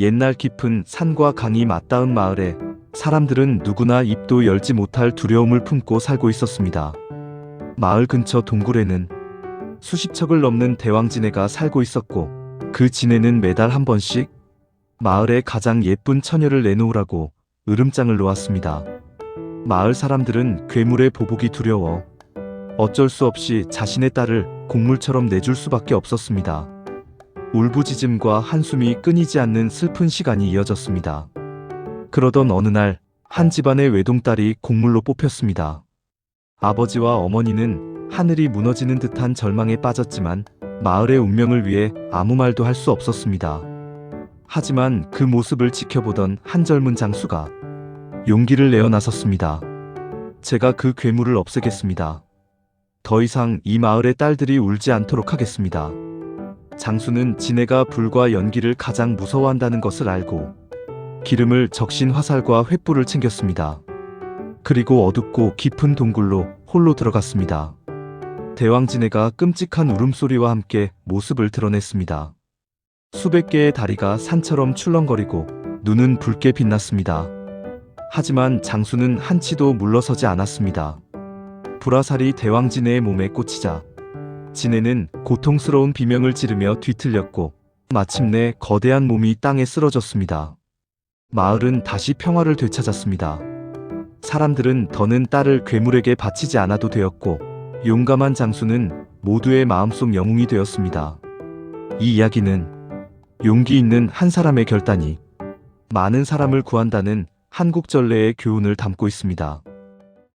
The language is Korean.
옛날 깊은 산과 강이 맞닿은 마을에 사람들은 누구나 입도 열지 못할 두려움을 품고 살고 있었습니다. 마을 근처 동굴에는 수십 척을 넘는 대왕지네가 살고 있었고 그 지네는 매달 한 번씩 마을에 가장 예쁜 처녀를 내놓으라고 으름장을 놓았습니다. 마을 사람들은 괴물의 보복이 두려워 어쩔 수 없이 자신의 딸을 곡물처럼 내줄 수밖에 없었습니다. 울부짖음과 한숨이 끊이지 않는 슬픈 시간이 이어졌습니다. 그러던 어느 날 한 집안의 외동딸이 곡물로 뽑혔습니다. 아버지와 어머니는 하늘이 무너지는 듯한 절망에 빠졌지만 마을의 운명을 위해 아무 말도 할 수 없었습니다. 하지만 그 모습을 지켜보던 한 젊은 장수가 용기를 내어 나섰습니다. 제가 그 괴물을 없애겠습니다. 더 이상 이 마을의 딸들이 울지 않도록 하겠습니다. 장수는 지네가 불과 연기를 가장 무서워한다는 것을 알고 기름을 적신 화살과 횃불을 챙겼습니다. 그리고 어둡고 깊은 동굴로 홀로 들어갔습니다. 대왕 지네가 끔찍한 울음소리와 함께 모습을 드러냈습니다. 수백 개의 다리가 산처럼 출렁거리고 눈은 붉게 빛났습니다. 하지만 장수는 한치도 물러서지 않았습니다. 불화살이 대왕지네의 몸에 꽂히자 지네는 고통스러운 비명을 지르며 뒤틀렸고 마침내 거대한 몸이 땅에 쓰러졌습니다. 마을은 다시 평화를 되찾았습니다. 사람들은 더는 딸을 괴물에게 바치지 않아도 되었고 용감한 장수는 모두의 마음속 영웅이 되었습니다. 이 이야기는 용기 있는 한 사람의 결단이 많은 사람을 구한다는 한국 전래의 교훈을 담고 있습니다.